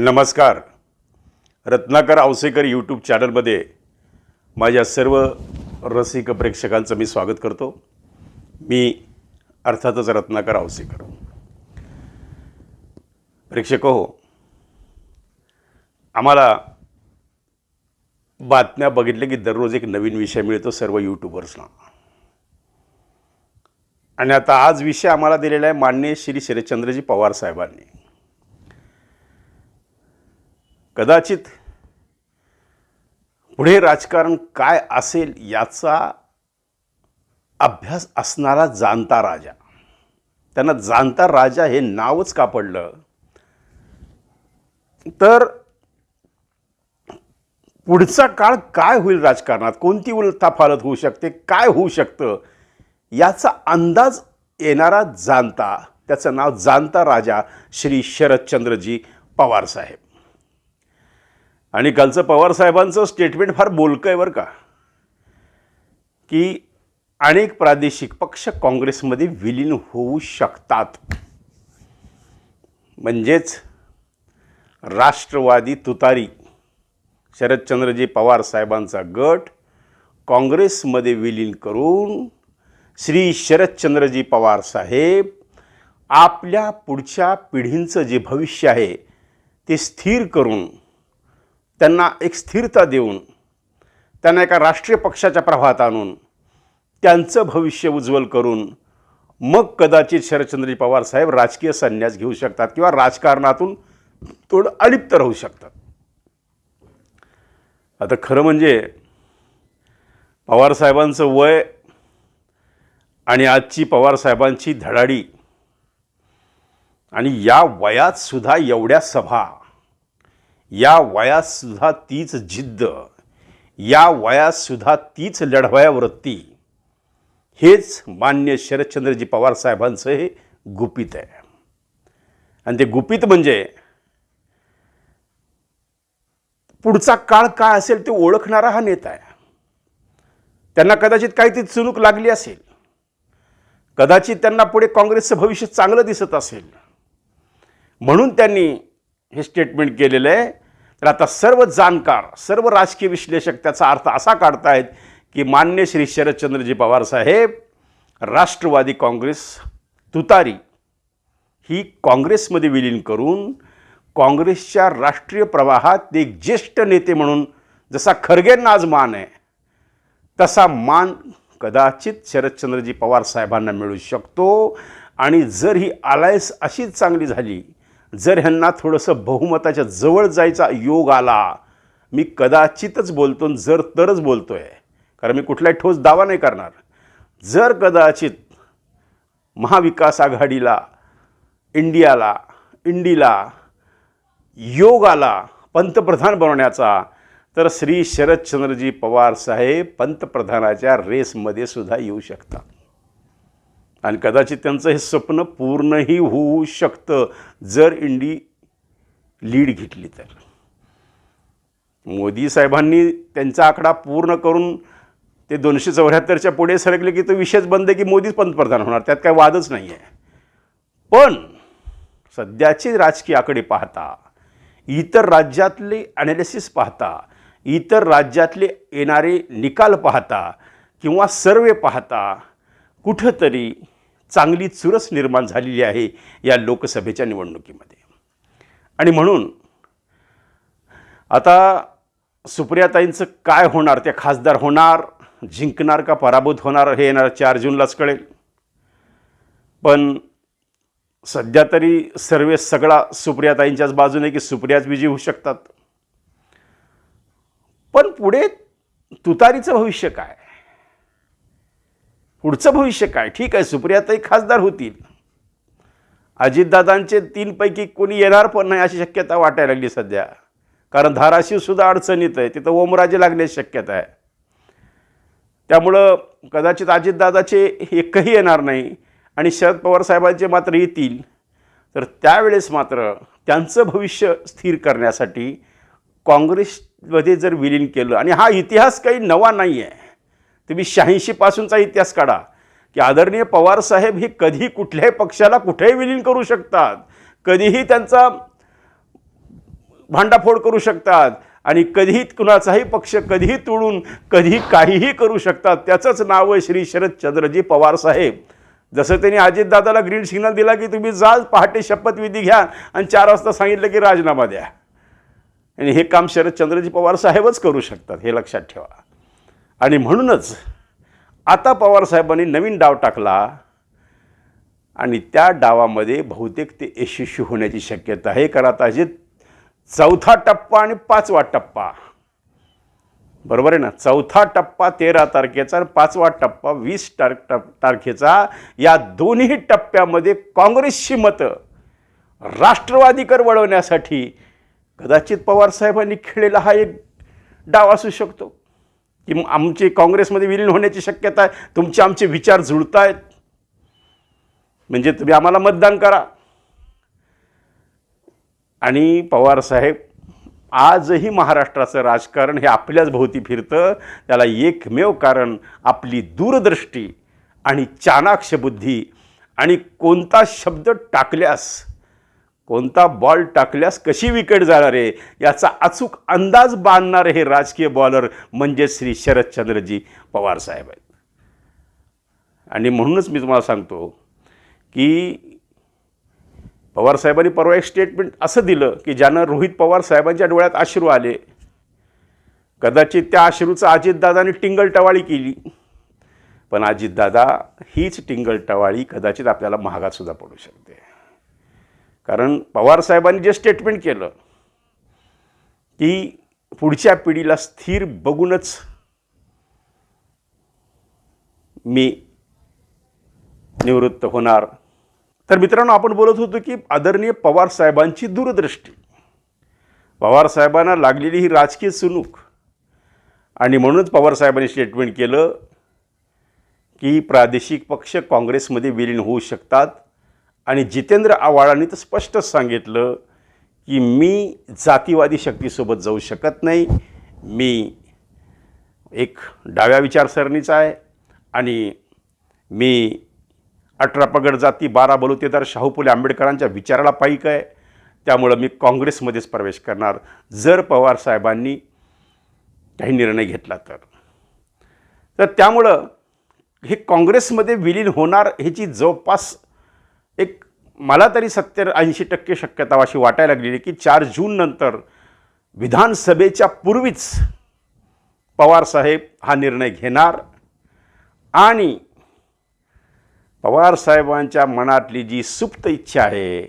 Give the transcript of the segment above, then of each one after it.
नमस्कार. रत्नाकर आवसेकर यूट्यूब चॅनलमध्ये माझ्या सर्व रसिक प्रेक्षकांचं मी स्वागत करतो. मी अर्थातच रत्नाकर आवसेकर. प्रेक्षक हो आम्हाला बातम्या बघितल्या की दररोज एक नवीन विषय मिळतो सर्व यूट्यूबर्सना आणि आता आज विषय आम्हाला दिलेला आहे मान्य श्री शरदचंद्रजी पवार साहेबांनी. कदाचित पुढे राजकारण काय असेल याचा अभ्यास असणारा जाणता राजा. त्यांना जाणता राजा हे नावच का पडलं तर पुढचा काळ काय होईल राजकारणात? कोणती उलथाफालत होऊ शकते? काय होऊ शकतं? याचा अंदाज येणारा जाणता. त्याचं नाव जाणता राजा श्री शरदचंद्रजी पवार साहेब. आणि कालचं पवार साहेबांचं स्टेटमेंट फार बोलकं आहे बरं का? की अनेक प्रादेशिक पक्ष काँग्रेसमध्ये विलीन होऊ शकतात. म्हणजेच राष्ट्रवादी तुतारी शरदचंद्रजी पवार साहेबांचा गट काँग्रेसमध्ये विलीन करून श्री शरदचंद्रजी पवार साहेब आपल्या पुढच्या पिढींचं जे भविष्य आहे ते स्थिर करून त्यांना एक स्थिरता देऊन त्यांना एका राष्ट्रीय पक्षाच्या प्रवाहात आणून त्यांचं भविष्य उज्ज्वल करून मग कदाचित शरदचंद्रजी पवार साहेब राजकीय संन्यास घेऊ शकतात किंवा राजकारणातून थोडं अलिप्त राहू शकतात. आता खरं म्हणजे पवारसाहेबांचं वय आणि आजची पवारसाहेबांची धडाडी आणि या वयात सुद्धा एवढ्या सभा या वयात सुद्धा तीच जिद्द या वयात सुद्धा तीच लढवया वृत्ती हेच मान्य शरदचंद्रजी पवार साहेबांचं हे गुपित आहे. आणि ते गुपित म्हणजे पुढचा काळ काय असेल ते ओळखणारा हा नेता आहे. त्यांना कदाचित काहीतरी चुणूक लागली असेल. कदाचित त्यांना पुढे काँग्रेसचं भविष्य चांगलं दिसत असेल. म्हणून त्यांनी हे स्टेटमेंट केलेलं आहे तर आता सर्व जाणकार सर्व राजकीय विश्लेषक त्याचा अर्थ असा काढतायत की मान्य श्री शरदचंद्रजी पवार साहेब राष्ट्रवादी काँग्रेस तुतारी ही काँग्रेसमध्ये विलीन करून काँग्रेसच्या राष्ट्रीय प्रवाहात एक ज्येष्ठ नेते म्हणून जसा खरगेंना आज मान आहे तसा मान कदाचित शरदचंद्रजी पवार साहेबांना मिळू शकतो. आणि जर ही अलायन्स अशीच चांगली झाली जर ह्यांना थोडंसं बहुमताच्या जवळ जायचा योग आला मी कदाचितच बोलतो जर तरच बोलतो आहे कारण मी कुठलाही ठोस दावा नाही करणार. जर कदाचित महाविकास आघाडीला इंडियाला इंडीला योग आला पंतप्रधान बनवण्याचा तर श्री शरदचंद्रजी पवार साहेब पंतप्रधानाच्या रेसमध्ये सुद्धा येऊ शकतात. आणि कदाचित त्यांचं हे स्वप्न पूर्णही होऊ शकतं जर इंडी लीड घेतली तर. मोदी साहेबांनी त्यांचा आकडा पूर्ण करून ते दोनशे चौऱ्याहत्तरच्या पुढे सरकले की तो विषयच बंद की मोदीच पंतप्रधान होणार. त्यात काय वादच नाही आहे पण सध्याचे राजकीय आकडे पाहता इतर राज्यातले ॲनालिसिस पाहता इतर राज्यातले येणारे निकाल पाहता किंवा सर्वे पाहता कुठंतरी चांगली चुरस निर्माण झालेली आहे या लोकसभेच्या निवडणुकीमध्ये. आणि म्हणून आता सुप्रियाताईंचं काय होणार? त्या खासदार होणार? जिंकणार का पराभूत होणार हे येणार चार जूनलाच कळेल. पण सध्या तरी सर्वे सगळा सुप्रियाताईंच्याच बाजूने की सुप्रियाच विजयी होऊ शकतात. पण पुढे तुतारीचं भविष्य काय? पुढचं भविष्य काय? ठीक आहे सुप्रियाताई खासदार होतील. अजितदादांचे तीनपैकी कोणी येणार पण नाही अशी शक्यता वाटायला लागली सध्या. कारण धाराशिव सुद्धा अडचणीत आहे तिथं ओमराजे लागण्याची शक्यता आहे. त्यामुळं कदाचित अजितदादाचे एकही येणार नाही आणि शरद पवार साहेबांचे मात्र येतील. तर त्यावेळेस मात्र त्यांचं भविष्य स्थिर करण्यासाठी काँग्रेसमध्ये जर विलीन केलं आणि हा इतिहास काही नवा नाही आहे तुम्ही शहाऐंशीपासूनचा इतिहास काढा की आदरणीय पवारसाहेब हे कधी कुठल्याही पक्षाला कुठेही विलीन करू शकतात कधीही त्यांचा भांडाफोड करू शकतात आणि कधीही कुणाचाही पक्ष कधीही तोडून कधीही काहीही करू शकतात. त्याचंच नाव आहे श्री शरदचंद्रजी पवार साहेब. जसं त्यांनी अजितदादाला ग्रीन सिग्नल दिला की तुम्ही जा पहाटे शपथविधी घ्या आणि चार वाजता सांगितलं की राजीनामा द्या. आणि हे काम शरदचंद्रजी पवार साहेबच करू शकतात हे लक्षात ठेवा. आणि म्हणूनच आता पवारसाहेबांनी नवीन डाव टाकला आणि त्या डावामध्ये बहुतेक ते यशस्वी होण्याची शक्यता आहे कारण आता जे चौथा टप्पा आणि पाचवा टप्पा. बरोबर आहे ना? चौथा टप्पा तेरा तारखेचा आणि पाचवा टप्पा वीस तार टप तारखेचा. या दोन्ही टप्प्यामध्ये काँग्रेसची मतं राष्ट्रवादीकर वळवण्यासाठी कदाचित पवारसाहेबांनी खेळलेला हा एक डाव असू शकतो. की आमचे आमची काँग्रेसमध्ये विलीन होण्याची शक्यता आहे. तुमचे आमचे विचार जुळत आहेत म्हणजे तुम्ही आम्हाला मतदान करा. आणि पवारसाहेब आजही महाराष्ट्राचं राजकारण हे आपल्याच भोवती फिरतं. त्याला एकमेव कारण आपली दूरदृष्टी आणि चाणाक्ष बुद्धी आणि कोणता शब्द टाकल्यास कोणता बॉल टाकल्यास कशी विकेट जाणार आहे? याचा अचूक अंदाज बांधणारे हे राजकीय बॉलर म्हणजे श्री शरदचंद्रजी पवार साहेब आहेत. आणि म्हणूनच मी तुम्हाला सांगतो की पवारसाहेबांनी परवा एक स्टेटमेंट असं दिलं की ज्यानं रोहित पवार साहेबांच्या डोळ्यात अश्रू आले कदाचित त्या अश्रूचं अजितदादाने टिंगलटवाळी केली. पण अजितदादा हीच टिंगलटवाळी कदाचित आपल्याला महागातसुद्धा पडू शकते. कारण पवारसाहेबांनी जे स्टेटमेंट केलं की पुढच्या पिढीला स्थिर बघूनच मी निवृत्त होणार. तर मित्रांनो आपण बोलत होतो की आदरणीय पवार साहेबांची दूरदृष्टी. पवार साहेबांना लागलेली ही राजकीय चुनूक आणि म्हणूनच पवार साहेबांनी स्टेटमेंट केलं की प्रादेशिक पक्ष काँग्रेसमध्ये विलीन होऊ शकतात. आणि जितेंद्र आव्हाडांनी तर स्पष्टच सांगितलं की मी जातीवादी शक्तीसोबत जाऊ शकत नाही. मी एक डाव्या विचारसरणीचा आहे आणि मी अठरा पगड जाती बारा बलुतेदार शाहू फुले आंबेडकरांच्या विचाराला पाईक आहे. त्यामुळं मी काँग्रेसमध्येच प्रवेश करणार. जर पवार साहेबांनी काही निर्णय घेतला तर. तर त्यामुळं हे काँग्रेसमध्ये विलीन होणार ह्याची जवळपास एक मला तरी सत्तर ऐंशी टक्के शक्यता अशी वाटायला लागलेली की चार जून नंतर विधानसभेच्या पूर्वीच पवारसाहेब हा निर्णय घेणार आणि पवारसाहेबांच्या मनातली जी सुप्त इच्छा आहे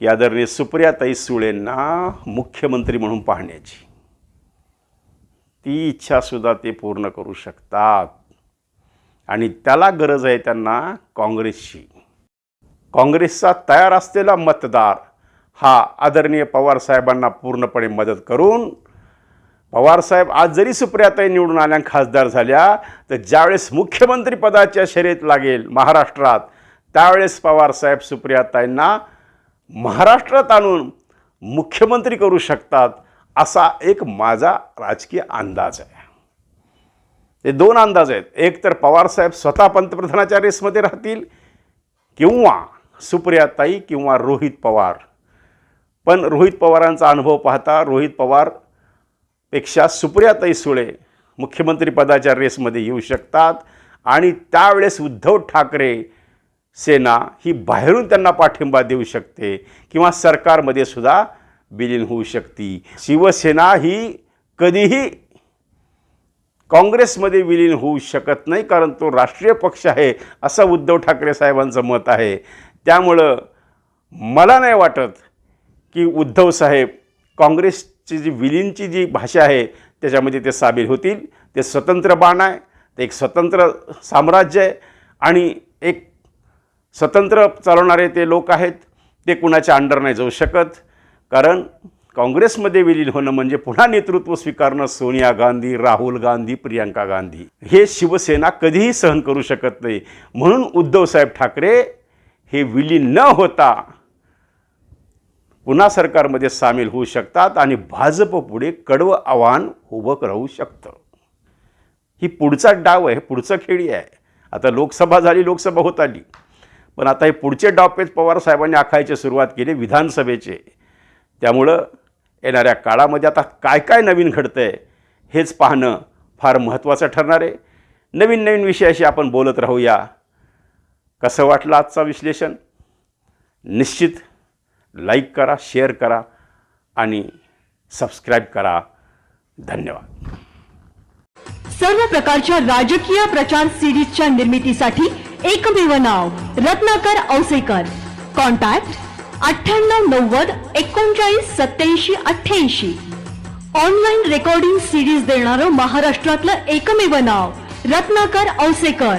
की आदरणीय सुप्रियाताई सुळेंना मुख्यमंत्री म्हणून पाहण्याची. ती इच्छासुद्धा ते पूर्ण करू शकतात. आणि त्याला गरज आहे त्यांना काँग्रेसची. काँग्रेसचा तयार असलेला मतदार हा आदरणीय पवारसाहेबांना पूर्णपणे मदत करून पवारसाहेब आज जरी सुप्रियाताई निवडून आल्या खासदार झाल्या तर ज्यावेळेस मुख्यमंत्रीपदाच्या शर्यत लागेल महाराष्ट्रात त्यावेळेस पवारसाहेब सुप्रियाताईंना महाराष्ट्रात आणून मुख्यमंत्री करू शकतात असा एक माझा राजकीय अंदाज आहे. ते दोन अंदाज आहेत. एक तर पवारसाहेब स्वतः पंतप्रधानाच्या रेसमध्ये राहतील किंवा सुप्रियाताई किंवा रोहित पवार. पण रोहित पवारांचा अनुभव पाहता रोहित पवारपेक्षा सुप्रियाताई सुळे मुख्यमंत्रीपदाच्या रेसमध्ये येऊ शकतात आणि त्यावेळेस उद्धव ठाकरे सेना ही बाहेरून त्यांना पाठिंबा देऊ शकते किंवा सरकारमध्ये सुद्धा विलीन होऊ शकते. शिवसेना ही कधीही काँग्रेसमध्ये विलीन होऊ शकत नाही कारण तो राष्ट्रीय पक्ष आहे असं उद्धव ठाकरे साहेबांचं मत आहे. त्यामुळं मला नाही वाटत की उद्धव साहेब काँग्रेसची जी विलीनची जी भाषा आहे त्याच्यामध्ये ते सामील होतील. ते स्वतंत्र बाण आहे ते एक स्वतंत्र साम्राज्य आहे आणि एक स्वतंत्र चालवणारे ते लोक आहेत. ते कुणाच्या अंडर नाही जाऊ शकत. कारण काँग्रेसमध्ये विलीन होणं म्हणजे पुन्हा नेतृत्व स्वीकारणं सोनिया गांधी राहुल गांधी प्रियंका गांधी. हे शिवसेना कधीही सहन करू शकत नाही. म्हणून उद्धवसाहेब ठाकरे हे विलीन न होता पुन्हा सरकारमध्ये सामील होऊ शकतात आणि भाजप पुढे कडवं आव्हान उभं राहू शकतं. ही पुढचा डाव आहे पुढचं खेळी आहे. आता लोकसभा झाली लोकसभा होत आली. पण आता हे पुढचे डावपेच पवार साहेबांनी आखायची सुरुवात केली विधानसभेचे. त्यामुळं येणाऱ्या काळामध्ये आता काय काय नवीन घडतं आहे हेच पाहणं फार महत्त्वाचं ठरणार आहे. नवीन नवीन विषयाशी आपण बोलत राहूया. कसं वाटलं आजचा विश्लेषण? निश्चित लाईक करा शेअर करा आणि सबस्क्राईब करा. धन्यवाद. सर्व प्रकारच्या राजकीय प्रचार सिरीजच्या निर्मितीसाठी एकमेव नाव रत्नाकर औसेकर. कॉन्टॅक्ट अठ्ठ्याण्णव नव्वद एकोणचाळीस सत्याऐंशी अठ्ठ्याऐंशी. ऑनलाईन रेकॉर्डिंग सिरीज देणारं महाराष्ट्रातलं एकमेव नाव रत्नाकर औसेकर.